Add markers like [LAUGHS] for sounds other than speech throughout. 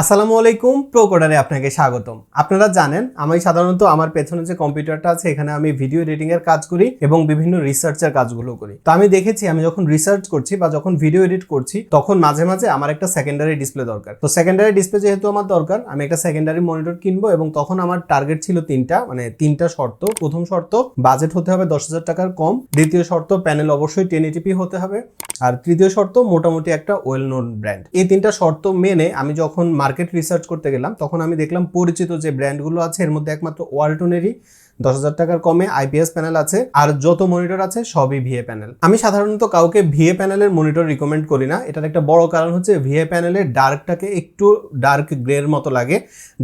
আসসালামু আলাইকুম প্রো কোডারে আপনাকে স্বাগতম। আপনারা জানেন, আমি সাধারণত আমার পেছনে যে কম্পিউটারটা আছে, এখানে আমি ভিডিও এডিটিং এর কাজ করি এবং বিভিন্ন রিসার্চের কাজগুলো করি। তো আমি দেখেছি, আমি যখন রিসার্চ করছি বা যখন ভিডিও এডিট করছি, তখন মাঝে মাঝে আমার একটা সেকেন্ডারি ডিসপ্লে দরকার। তো সেকেন্ডারি ডিসপ্লে যেহেতু আমার দরকার, আমি একটা সেকেন্ডারি মনিটর কিনবো এবং তখন আমার টার্গেট ছিল তিনটা মানে তিনটা শর্ত। প্রথম শর্ত বাজেট হতে হবে দশ হাজার টাকার কম। দ্বিতীয় শর্ত প্যানেল অবশ্যই টেন এটিপি হতে হবে। আর তৃতীয় শর্ত, মোটামুটি একটা ওয়েল নোন ব্র্যান্ড এই তিনটা শর্ত মেনে আমি যখন মার্কেট রিসার্চ করতে গেলাম, তখন আমি দেখলাম পরিচিত যে ব্র্যান্ডগুলো আছে, এর মধ্যে একমাত্র ওয়ালটনেরই দশ হাজার টাকার কমে আইপিএস প্যানেল আছে, আর যত মনিটর আছে সবই ভিএ প্যানেল আমি সাধারণত কাউকে ভিএ প্যানেলের মনিটর রিকমেন্ড করি না, এটার একটা বড় কারণ হচ্ছে ভিএ প্যানেলের ডার্কটাকে একটু ডার্ক গ্রের মতো লাগে,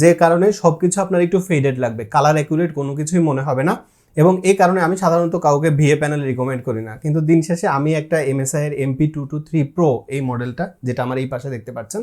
যে কারণে সব কিছু আপনার একটু ফেডেড লাগবে কালার অ্যাকুরেট কোনো কিছুই মনে হবে না। এবং এই কারণে আমি সাধারণত কাউকে ভিএ প্যানেল রিকমেন্ড করি না। কিন্তু দিন শেষে আমি একটা এমএসআই এর MP two two three pro এই মডেলটা যেটা আমার এই পাশে দেখতে পাচ্ছেন,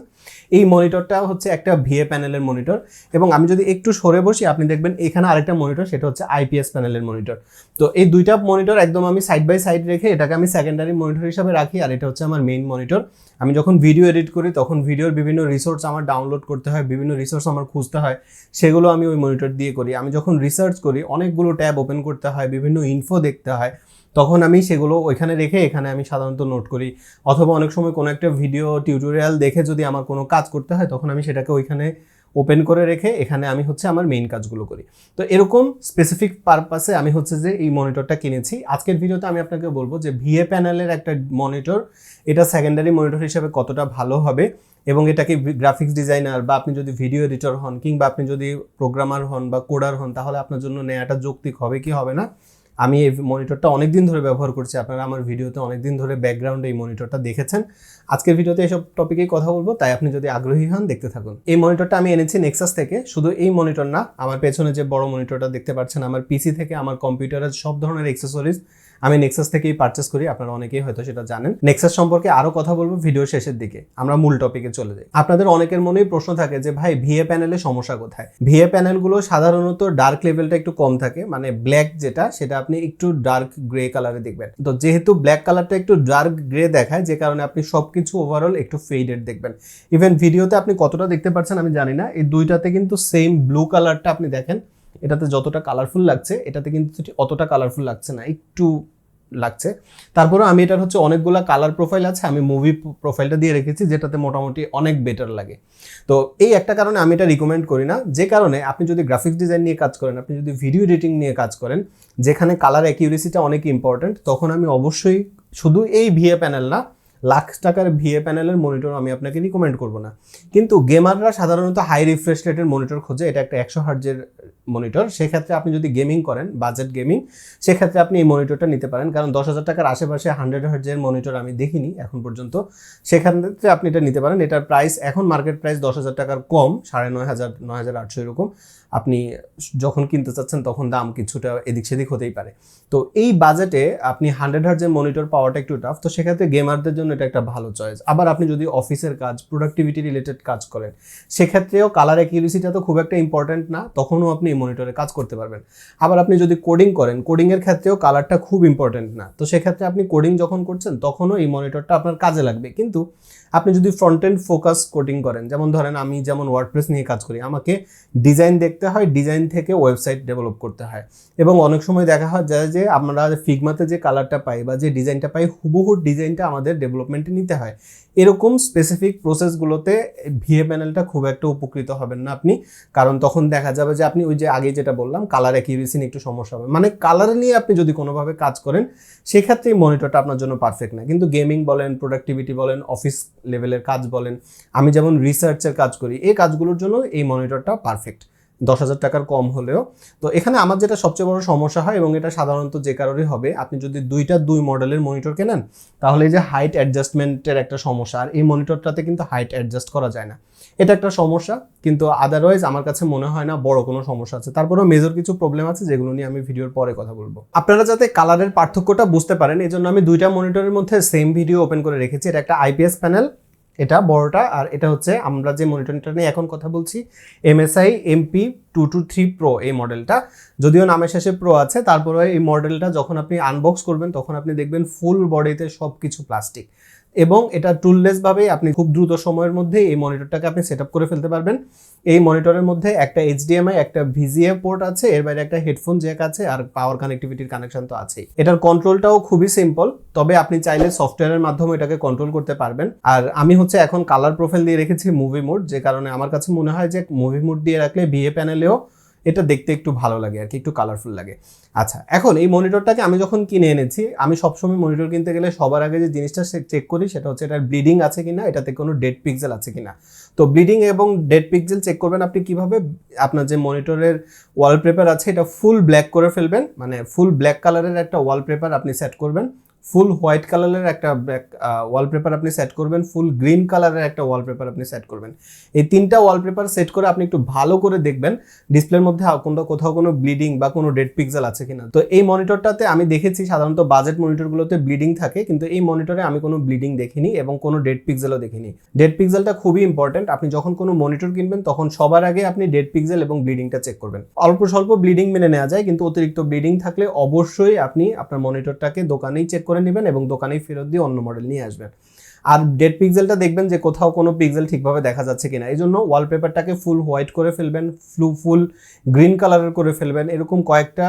এই মনিটরটা হচ্ছে একটা ভিএ প্যানেলের মনিটর এবং আমি যদি একটু সরে বসি, আপনি দেখবেন এখানে আরেকটা মনিটর সেটা হচ্ছে আইপিএস প্যানেলের মনিটর তো এই দুইটা মনিটর একদম আমি সাইড বাই সাইড রেখে এটাকে আমি সেকেন্ডারি মনিটর হিসাবে রাখি, আর এটা হচ্ছে আমার মেইন মনিটর আমি যখন ভিডিও এডিট করি, তখন ভিডিওর বিভিন্ন রিসোর্স আমার ডাউনলোড করতে হয়, বিভিন্ন রিসোর্স আমার খুঁজতে হয়, সেগুলো আমি ওই মনিটর দিয়ে করি। আমি যখন রিসার্চ করি, অনেকগুলো ট্যাব ওপেন করতে হয়, বিভিন্ন ইনফো দেখতে হয়, তখন আমি সেগুলো ওইখানে রেখে এখানে আমি সাধারণত নোট করি। অথবা অনেক সময় কোনো একটা ভিডিও টিউটোরিয়াল দেখে যদি আমার কোনো কাজ করতে হয়, তখন আমি সেটাকে ওইখানে ওপেন করে রেখে এখানে আমি হচ্ছে আমার মেইন কাজগুলো করি। তো এরকম স্পেসিফিক পারপাসে আমি হচ্ছে যে এই মনিটরটা কিনেছি। আজকের ভিডিওতে আমি আপনাকে বলব যে ভিএ প্যানেলের একটা মনিটর এটা সেকেন্ডারি মনিটর হিসেবে কতটা ভালো হবে এবং এটাকে গ্রাফিক্স ডিজাইনার বা আপনি যদি ভিডিও এডিটর হন কিংবা আপনি যদি প্রোগ্রামার হন বা কোডার হন, তাহলে আপনার জন্য নেওয়াটা যৌক্তিক হবে কি হবে না? আমি এই মনিটরটা অনেক দিন ধরে ব্যবহার করছি, আপনারা আমার ভিডিওতে অনেক দিন ধরে ব্যাকগ্রাউন্ডে এই মনিটরটা দেখেছেন। আজকের ভিডিওতে এসব টপিকেই কথা বলব, তাই আপনি যদি আগ্রহী হন দেখতে থাকুন। এই মনিটরটা আমি এনেছি নেক্সাস থেকে, শুধু এই মনিটর না, আমার পেছনে যে বড় মনিটরটা দেখতে পাচ্ছেন, আমার পিসি থেকে, আমার কম্পিউটারের সব ধরনের এক্সেসরিজ আমি নেক্সাস থেকেই পারচেস করি, আপনারা অনেকেই হয়তো সেটা জানেন। নেক্সাস সম্পর্কে আরও কথা বলব ভিডিও শেষের দিকে, আমরা মূল টপিকে চলে যাই। আপনাদের অনেকের মনেই প্রশ্ন থাকে যে, ভাই ভিএ প্যানেলে সমস্যা কোথায়? ভিএ প্যানেলগুলো সাধারণত ডার্ক লেভেলটা একটু কম থাকে মানে ব্ল্যাক যেটা, সেটা আপনি একটু ডার্ক গ্রে কালারে দেখবেন। তো যেহেতু ব্ল্যাক কালারটা একটু ডার্ক গ্রে দেখায়, যে কারণে আপনি সবকিছু ওভারঅল একটু ফেডেড দেখবেন। ইভেন ভিডিওতে আপনি কতটা দেখতে পাচ্ছেন আমি জানি না, এই দুইটাতে কিন্তু সেম ব্লু কালারটা আপনি দেখেন। এটাতে যতটা কালারফুল লাগছে, এটাতে কিন্তু অতটা কালারফুল লাগছে না, একটু লাগছে। তারপরে আমি এটার হচ্ছে অনেকগুলো কালার প্রোফাইল আছে, আমি মুভি প্রোফাইলটা দিয়ে রেখেছি, যেটাতে মোটামুটি অনেক বেটার লাগে। তো এই একটা কারণে আমি এটা রিকমেন্ড করি না, যে কারণে আপনি যদি গ্রাফিক্স ডিজাইন নিয়ে কাজ করেন, আপনি যদি ভিডিও এডিটিং নিয়ে কাজ করেন, যেখানে কালার অ্যাকিউরেসিটা অনেক ইম্পর্ট্যান্ট তখন আমি অবশ্যই শুধু এই ভিএ প্যানেল না, লাখ টাকার ভিএ প্যানেলের মনিটর আমি আপনাকে রিকমেন্ড করব না। কিন্তু গেমাররা সাধারণত হাই রিফ্রেশ রেটের মনিটর খোঁজে, এটা একটা একশো হার্জের মনিটর সেক্ষেত্রে আপনি যদি গেমিং করেন বাজেট গেমিং সেক্ষেত্রে আপনি এই মনিটরটা নিতে পারেন। কারণ দশ হাজার টাকার আশেপাশে হান্ড্রেড হার্জের মনিটর আমি দেখিনি এখন পর্যন্ত। সেক্ষেত্রে আপনি এটা নিতে পারেন। এটার প্রাইস এখন মার্কেট প্রাইস দশ হাজার টাকার কম, সাড়ে নয় হাজার নয় হাজার আটশো এরকম। আপনি যখন কিনতে চাচ্ছেন তখন দাম কিছুটা এদিক সেদিক হতেই পারে। তো এই বাজেটে আপনি হান্ড্রেড হার্জের মনিটর পাওয়াটা একটু টাফ তো সেক্ষেত্রে গেমারদের জন্য এটা একটা ভালো চয়েস আবার আপনি যদি অফিসের কাজ প্রোডাক্টিভিটি রিলেটেড কাজ করেন, সেক্ষেত্রেও কালার অ্যাকিউরেসিটা তো খুব একটা ইম্পর্টেন্ট না। তখনও আপনি মনিটরে কাজ করতে পারবেন। আবার আপনি যদি কোডিং করেন কোডিংয়ের ক্ষেত্রেও কালারটা খুব ইম্পর্টেন্ট না। তো সেক্ষেত্রে আপনি কোডিং যখন করছেন, তখনও এই মনিটরটা আপনার কাজে লাগবে। কিন্তু আপনি যদি ফ্রন্ট এন্ড ফোকাস কোডিং করেন, যেমন ধরেন আমি যেমন ওয়ার্ডপ্রেস নিয়ে কাজ করি, আমাকে ডিজাইন দেখতে হয় ডিজাইন থেকে ওয়েবসাইট ডেভেলপ করতে হয়। এবং অনেক সময় দেখা হয় যায় যে আমরা ফিগমাতে যে কালারটা পাই বা যে ডিজাইনটা পাই, হুবহু ডিজাইনটা আমাদের ডেভেলপমেন্টে নিতে হয়। এরকম স্পেসিফিক প্রসেসগুলোতে ভিএ প্যানেলটা খুব একটা উপকৃত হবেন না আপনি। কারণ তখন দেখা যাবে যে আপনি ওই যে আগে যেটা বললাম কালার অ্যাকিউরেসি নিয়ে একটু সমস্যা হবে। মানে কালার নিয়ে আপনি যদি কোনোভাবে কাজ করেন, সেক্ষেত্রে মনিটরটা আপনার জন্য পারফেক্ট না। কিন্তু গেমিং বলেন প্রোডাক্টিভিটি বলেন অফিস লেভেলের কাজ বলেন, আমি যেমন রিসার্চের কাজ করি, এই কাজগুলোর জন্য এই মনিটরটা পারফেক্ট দশ হাজার টাকার কম হলেও। তো এখানে আমার যেটা সবচেয়ে বড় সমস্যা হয় এবং এটা সাধারণত যে কারণে হবে, আপনি যদি দুইটা দুই মডেলের মনিটর কেনেন, তাহলে এই যে হাইট অ্যাডজাস্টমেন্টের একটা সমস্যা, আর এই মনিটরটাতে কিন্তু হাইট অ্যাডজাস্ট করা যায় না। এটা একটা সমস্যা, কিন্তু আদারওয়াইজ আমার কাছে মনে হয় না বড় কোনো সমস্যা আছে। তারপরেও মেজর কিছু প্রবলেম আছে, যেগুলো নিয়ে আমি ভিডিওর পরে কথা বলব। আপনারা যাতে কালারের পার্থক্যটা বুঝতে পারেন এই জন্য আমি দুইটা মনিটরের মধ্যে সেম ভিডিও ওপেন করে রেখেছি। এটা একটা আইপিএস প্যানেল এটা বড়টা আর এটা হচ্ছে আমরা যে মনিটরটা নিয়ে এখন কথা বলছি MSI MP two two three pro এই মডেলটা যদিও নামের শেষে প্রো আছে তারপরে এই মডেলটা যখন আপনি আনবক্স করবেন, তখন আপনি দেখবেন ফুল বডিতে সব কিছু প্লাস্টিক এবং এটা টুললেস ভাবে আপনি খুব দ্রুত সময়ের মধ্যে এই মনিটরটাকে আপনি সেট করে ফেলতে পারবেন। এই মনিটরের মধ্যে একটা এইচডিএমআই একটা ভিজিএ পোর্ট আছে, এর বাইরে একটা হেডফোন জ্যাক আছে, আর পাওয়ার কানেক্টিভিটির কানেকশন তো আছেই। এটার কন্ট্রোলটাও খুবই সিম্পল তবে আপনি চাইলে সফটওয়্যারের মাধ্যমে এটাকে কন্ট্রোল করতে পারবেন। আর আমি হচ্ছে এখন কালার প্রোফাইল দিয়ে রেখেছি মুভি মোড যে কারণে আমার কাছে মনে হয় যে মুভি মোড দিয়ে রাখলে বিএ প্যানেলেও এটা দেখতে একটু ভালো লাগে আর কি, একটু কালারফুল লাগে। আচ্ছা এখন এই মনিটরটাকে আমি যখন কিনে এনেছি, আমি সবসময় মনিটর কিনতে গেলে সবার আগে যে জিনিসটা চেক করি সেটা হচ্ছে এটার ব্লিডিং আছে কিনা, এটাতে কোনো ডেড পিক্সেল আছে কিনা। তো ব্লিডিং এবং ডেড পিক্সেল চেক করবেন আপনি কীভাবে, আপনার যে মনিটরের ওয়ালপেপার আছে, এটা ফুল ব্ল্যাক করে ফেলবেন মানে ফুল ব্ল্যাক কালারের একটা ওয়ালপেপার আপনি সেট করবেন। ফুল হোয়াইট কালারের একটা ওয়ালপেপার আপনি সেট করবেন, ফুল গ্রিন কালারের একটা ওয়ালপেপার আপনি সেট করবেন। এই তিনটা ওয়ালপেপার সেট করে আপনি একটু ভালো করে দেখবেন ডিসপ্লের মধ্যে কোনো কোথাও কোনো ব্লিডিং বা কোনো ডেড পিক্সেল আছে কিনা। তো এই মনিটরটাতে আমি দেখেছি সাধারণত বাজেট মনিটরগুলোতে ব্লিডিং থাকে, কিন্তু এই মনিটরে আমি কোনো ব্লিডিং দেখিনি এবং কোনো ডেড পিক্সেলও দেখিনি। ডেড পিক্সেলটা খুবই ইম্পর্টেন্ট আপনি যখন কোনো মনিটর কিনবেন, তখন সবার আগে আপনি ডেড পিক্সেল এবং ব্লিডিংটা চেক করবেন। অল্প স্বল্প ব্লিডিং মেনে নেওয়া যায়, কিন্তু অতিরিক্ত ব্লিডিং থাকলে অবশ্যই আপনি আপনার মনিটরটাকে দোকানেই চেক করে নেবেন এবং দোকানেই ফেরত দিয়ে অন্য মডেল নিয়ে আসবেন। আর ডেড পিক্সেলটা দেখবেন যে কোথাও কোনো পিক্সেল ঠিকভাবে দেখা যাচ্ছে কিনা। এই জন্য ওয়ালপেপারটাকে ফুল হোয়াইট করে ফেলবেন ফ্লু ফুল গ্রিন কালারের করে ফেলবেন। এরকম কয়েকটা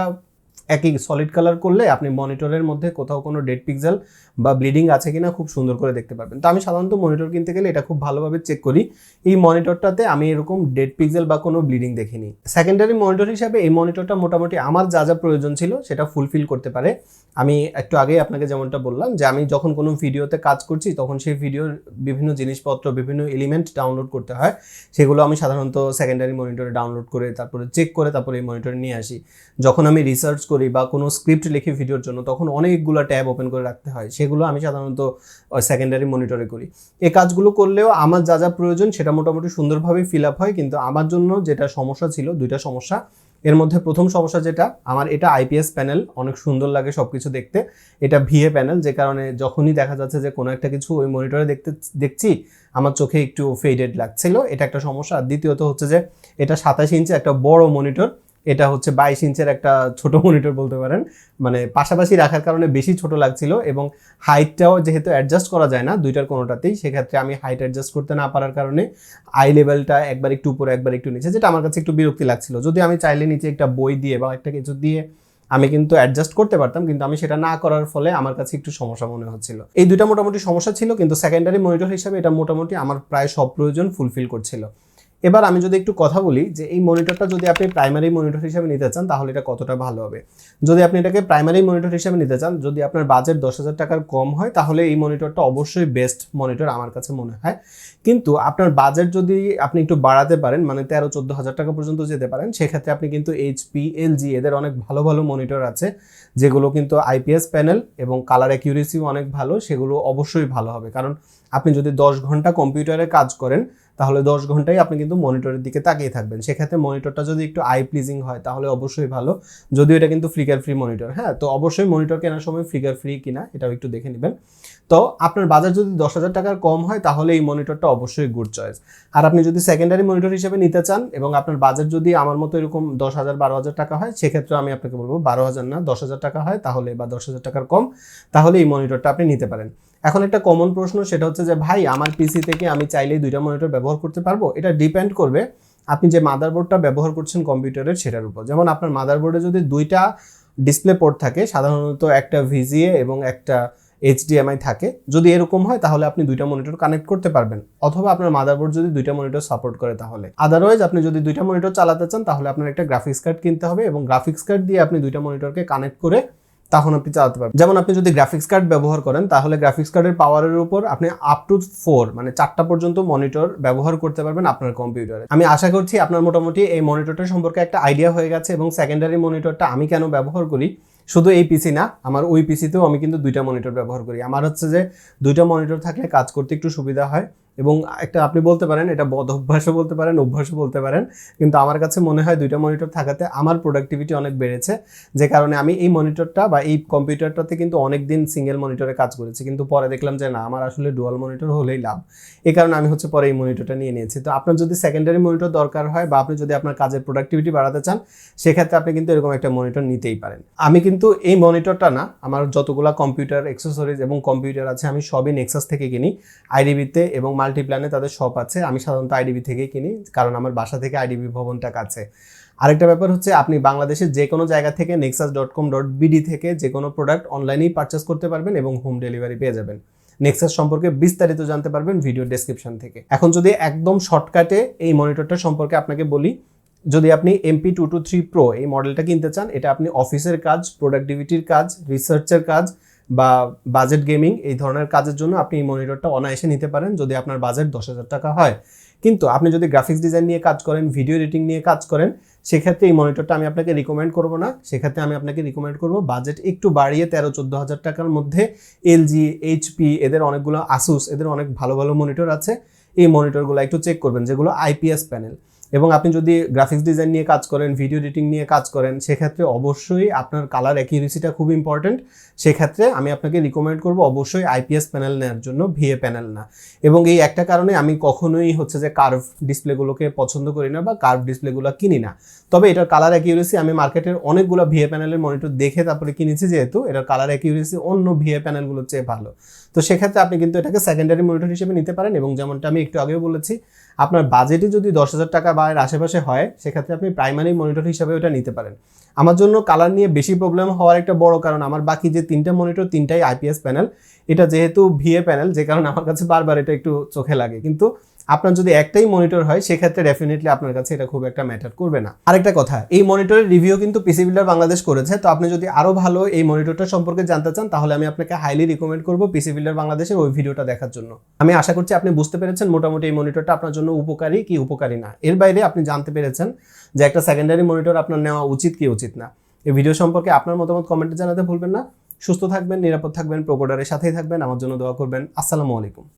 একই সলিড কালার করলে আপনি মনিটরের মধ্যে কোথাও কোনো ডেড পিক্সেল বা ব্লিডিং আছে কিনা খুব সুন্দর করে দেখতে পারবেন। তো আমি সাধারণত মনিটর কিনতে গেলে এটা খুব ভালোভাবে চেক করি। এই মনিটরটাতে আমি এরকম ডেড পিক্সেল বা কোনো ব্লিডিং দেখিনি। সেকেন্ডারি মনিটর হিসাবে এই মনিটরটা মোটামুটি আমার যা যা প্রয়োজন ছিল সেটা ফুলফিল করতে পারে। আমি একটু আগেই আপনাকে যেমনটা বললাম যে আমি যখন কোনো ভিডিওতে কাজ করছি তখন সেই ভিডিওর বিভিন্ন জিনিসপত্র, বিভিন্ন এলিমেন্ট ডাউনলোড করতে হয়। সেগুলো আমি সাধারণত সেকেন্ডারি মনিটরে ডাউনলোড করে তারপরে চেক করে তারপরে এই মনিটরে নিয়ে আসি। যখন আমি রিসার্চ করি বা কোনো স্ক্রিপ্ট লিখি ভিডিওর জন্য, তখন অনেকগুলো ট্যাব ওপেন করে রাখতে হয়। সেগুলো আমি সাধারণত সেকেন্ডারি মনিটরে করি। এই কাজগুলো করলেও আমার যা যা প্রয়োজন সেটা মোটামুটি সুন্দরভাবে ফিল আপ হয়, কিন্তু আমার জন্য যেটা সমস্যা ছিল, দুইটা সমস্যা। এর মধ্যে প্রথম সমস্যা যেটা, আমার এটা আইপিএস প্যানেল অনেক সুন্দর লাগে সব কিছু দেখতে। এটা ভিএ প্যানেল যে কারণে যখনই দেখা যাচ্ছে যে কোনো একটা কিছু ওই মনিটরে দেখতে, দেখছি, আমার চোখে একটু ফেডেড লাগছিল, এটা একটা সমস্যা। আর দ্বিতীয়ত হচ্ছে যে, এটা সাতাশ ইঞ্চি একটা বড় মনিটর এটা হচ্ছে বাইশ ইঞ্চের একটা ছোট [LAUGHS] মনিটর বলতে পারেন। মানে পাশাপাশি রাখার কারণে বেশি ছোট লাগছিল এবং হাইটটাও যেহেতু অ্যাডজাস্ট করা যায় না দুইটার কোনোটাতেই, সেক্ষেত্রে আমি হাইট অ্যাডজাস্ট করতে না পারার কারণে আই লেভেলটা একবার একটু উপরে, একবার একটু নিচে, যেটা আমার কাছে একটু বিরক্তি লাগছিল। যদি আমি চাইলে নিচে একটা বই দিয়ে বা একটা কিছু দিয়ে আমি কিন্তু অ্যাডজাস্ট করতে পারতাম, কিন্তু আমি সেটা না করার ফলে আমার কাছে একটু সমস্যা মনে হচ্ছিল। এই দুইটা মোটামুটি সমস্যা ছিল, কিন্তু সেকেন্ডারি মনিটর হিসাবে এটা মোটামুটি আমার প্রায় সব প্রয়োজন ফুলফিল করছিল। এবার আমি যদি একটু কথা বলি যে এই মনিটরটা যদি আপনি প্রাইমারি মনিটর হিসেবে নিতে চান, তাহলে এটা কতটা ভালো হবে? যদি আপনি এটাকে প্রাইমারি মনিটর হিসেবে নিতে চান, যদি আপনার বাজেট দশ হাজার টাকার কম হয়, তাহলে এই মনিটরটা অবশ্যই বেস্ট মনিটর আমার কাছে মনে হয়। কিন্তু আপনার বাজেট যদি আপনি একটু বাড়াতে পারেন মানে তেরো চোদ্দ হাজার টাকা পর্যন্ত যেতে পারেন, সেক্ষেত্রে আপনি কিন্তু এইচপি এলজি এদের অনেক ভালো ভালো মনিটর আছে, যেগুলো কিন্তু আইপিএস প্যানেল এবং কালার অ্যাকিউরেসিও অনেক ভালো, সেগুলো অবশ্যই ভালো হবে। কারণ আপনি যদি দশ ঘণ্টা কম্পিউটারে কাজ করেন, তাহলে দশ ঘন্টাই আপনি কিন্তু মনিটরের দিকে তাকিয়ে থাকবেন। সেক্ষেত্রে মনিটরটা যদি একটু আই প্লিজিং হয়, তাহলে অবশ্যই ভালো। যদিও এটা কিন্তু ফ্লিকার ফ্রি মনিটর হ্যাঁ? তো অবশ্যই মনিটর কেনার সময় ফ্লিকার ফ্রি কিনা, এটাও একটু দেখে নেবেন। তো আপনার বাজার যদি দশ হাজার টাকার কম হয়, তাহলে এই মনিটরটা অবশ্যই গুড চয়েস আর আপনি যদি সেকেন্ডারি মনিটর হিসেবে নিতে চান, এবং আপনার বাজার যদি আমার মতো এরকম দশ হাজার, বারো হাজার টাকা হয় সেক্ষেত্রে আমি আপনাকে বলব, বারো হাজার না, দশ হাজার টাকা হয়, তাহলে বা দশ হাজার টাকার কম, তাহলে এই মনিটরটা আপনি নিতে পারেন। এখন একটা কমন প্রশ্ন সেটা হচ্ছে যে, ভাই, আমার পিসি থেকে আমি চাইলেই দুইটা মনিটর ব্যবহার করতে পারব? এটা ডিপেন্ড করবে আপনি যে মাদারবোর্ডটা ব্যবহার করছেন কম্পিউটারের সেটার উপর। যেমন আপনার মাদারবোর্ডে যদি দুইটা ডিসপ্লে পোর্ট থাকে, সাধারণত একটা ভিজিএ এবং একটা এইচডিএমআই থাকে, যদি এরকম হয় তাহলে আপনি দুইটা মনিটর কানেক্ট করতে পারবেন। অথবা আপনার মাদারবোর্ড যদি দুইটা মনিটর সাপোর্ট করে তাহলে। আদারওয়াইজ আপনি যদি দুইটা মনিটর চালাতে চান, তাহলে আপনার একটা গ্রাফিক্স কার্ড কিনতে হবে এবং গ্রাফিক্স কার্ড দিয়ে আপনি দুইটা মনিটরকে কানেক্ট করে তখন আপনি চালাতে পারবেন। যেমন আপনি যদি গ্রাফিক্স কার্ড ব্যবহার করেন, তাহলে গ্রাফিক্স কার্ডের পাওয়ারের উপর আপনি আপ টু ফোর মানে চারটা পর্যন্ত মনিটর ব্যবহার করতে পারবেন আপনার কম্পিউটারে আমি আশা করছি আপনার মোটামুটি এই মনিটরটা সম্পর্কে একটা আইডিয়া হয়ে গেছে এবং সেকেন্ডারি মনিটরটা আমি কেন ব্যবহার করি? শুধু এই পিসি না, আমার ওই পিসিতেও আমি কিন্তু দুইটা মনিটর ব্যবহার করি। আমার হচ্ছে যে দুইটা মনিটর থাকলে কাজ করতে একটু সুবিধা হয়। এবং একটা আপনি বলতে পারেন, এটা বদ অভ্যাসও বলতে পারেন, অভ্যাসও বলতে পারেন, কিন্তু আমার কাছে মনে হয় দুইটা মনিটর থাকাতে আমার প্রোডাক্টিভিটি অনেক বেড়েছে। যে কারণে আমি এই মনিটরটা বা এই কম্পিউটারটাতে কিন্তু অনেক দিন সিঙ্গেল মনিটরে কাজ করেছি, কিন্তু পরে দেখলাম যে না, আমার আসলে ডুয়াল মনিটর হলেই লাভ। এই কারণে আমি হচ্ছে পরে এই মনিটরটা নিয়ে নিয়েছি। তো আপনার যদি সেকেন্ডারি মনিটর দরকার হয় বা আপনি যদি আপনার কাজের প্রোডাক্টিভিটি বাড়াতে চান, সেক্ষেত্রে আপনি কিন্তু এরকম একটা মনিটর নিতেই পারেন। আমি কিন্তু এই মনিটরটা না, আমার যতগুলা কম্পিউটার এক্সেসরিজ এবং কম্পিউটার আছে, আমি সবই নেক্সাস থেকে কিনি আইডিবিতে এবং মাল্টিপ্ল্যানে তাদের শপ আছে। আমি সাধারণত আইডিবি থেকেই কিনি, কারণ আমার বাসা থেকে আইডিবি ভবনটা কাছে। আরেকটা ব্যাপার হচ্ছে, আপনি বাংলাদেশের যে কোনো জায়গা থেকে Nexus dot com dot BD থেকে যে কোনো প্রোডাক্ট অনলাইনেই পারচেস করতে পারবেন এবং হোম ডেলিভারি পেয়ে যাবেন। নেক্সাস সম্পর্কে বিস্তারিত জানতে পারবেন ভিডিও ডেসক্রিপশন থেকে। এখন যদি একদম শর্টকাটে এই মনিটরটা সম্পর্কে আপনাকে বলি, যদি আপনি MP two two three pro এই মডেলটা কিনতে চান, এটা আপনি অফিসের কাজ প্রোডাক্টিভিটির কাজ রিসার্চের কাজ বা বাজেট গেমিং এই ধরনের কাজের জন্য আপনি এই মনিটরটা অনায়াসে নিতে পারেন যদি আপনার বাজেট দশ হাজার টাকা হয়। কিন্তু আপনি যদি গ্রাফিক্স ডিজাইন নিয়ে কাজ করেন ভিডিও এডিটিং নিয়ে কাজ করেন, সেক্ষেত্রে এই মনিটরটা আমি আপনাকে রিকমেন্ড করব না। সেক্ষেত্রে আমি আপনাকে রিকমেন্ড করব বাজেট একটু বাড়িয়ে তেরো, চোদ্দ হাজার টাকার মধ্যে এলজি এইচপি এদের অনেকগুলো আসুস এদের অনেক ভালো ভালো মনিটর আছে। এই মনিটরগুলো একটু চেক করবেন, যেগুলো আইপিএস প্যানেল এবং আপনি যদি গ্রাফিক্স ডিজাইন নিয়ে কাজ করেন ভিডিও এডিটিং নিয়ে কাজ করেন, সেক্ষেত্রে অবশ্যই আপনার কালার অ্যাকিউরেসিটা খুব ইম্পর্টেন্ট সেক্ষেত্রে আমি আপনাকে রিকমেন্ড করব অবশ্যই আইপিএস প্যানেল নেওয়ার জন্য ভিএ প্যানেল না। এবং এই একটা কারণে আমি কখনোই হচ্ছে যে কার্ভ ডিসপ্লেগুলোকে পছন্দ করি না বা কার্ভ ডিসপ্লেগুলো কিনি না। তবে এটার কালার অ্যাকিউরেসি আমি মার্কেটের অনেকগুলো ভিএ প্যানেলের মনিটর দেখে তারপরে কিনেছি যেহেতু, এটার কালার অ্যাকিউরেসি অন্য ভিএ প্যানেলগুলোর চেয়ে ভালো। তো সেক্ষেত্রে আপনি কিন্তু এটাকে সেকেন্ডারি মনিটর হিসেবে নিতে পারেন এবং যেমনটা আমি একটু আগেও বলেছি, আপনার বাজেটই যদি দশ হাজার টাকা বা এর আশেপাশে হয়, সেক্ষেত্রে আপনি প্রাইমারি মনিটর হিসেবে ওটা নিতে পারেন। আমার জন্য কালার নিয়ে বেশি প্রবলেম হওয়ার একটা বড় কারণ, আমার বাকি যে তিনটা মনিটর তিনটাই আইপিএস প্যানেল এটা যেহেতু ভিএ প্যানেল যে কারণে আমার কাছে বারবার এটা একটু চোখে লাগে। কিন্তু আপনার যদি একটাই মনিটর হয়, সেক্ষেত্রে ডেফিনেটলি আপনার কাছে এটা খুব একটা ম্যাটার করবে না। আরেকটা কথা, এই মনিটরের রিভিউ কিন্তু পিসি বিল্ডার বাংলাদেশ করেছে। তো আপনি যদি আরও ভালো এই মনিটরটা সম্পর্কে জানতে চান, তাহলে আমি আপনাকে হাইলি রিকমেন্ড করব পিসি বিল্ডার বাংলাদেশের ওই ভিডিওটা দেখার জন্য। আমি আশা করছি আপনি বুঝতে পেরেছেন মোটামুটি এই মনিটরটা আপনার জন্য উপকারী কি উপকারী না। এর বাইরে আপনি জানতে পেরেছেন যে একটা সেকেন্ডারি মনিটর আপনার নেওয়া উচিত কি উচিত না। এই ভিডিও সম্পর্কে আপনার মতামত কমেন্টে জানাতে ভুলবেন না। সুস্থ থাকবেন, নিরাপদ থাকবেন, প্রোকোডারের সাথেই থাকবেন। আমার জন্য দোয়া করবেন। আসসালামু আলাইকুম।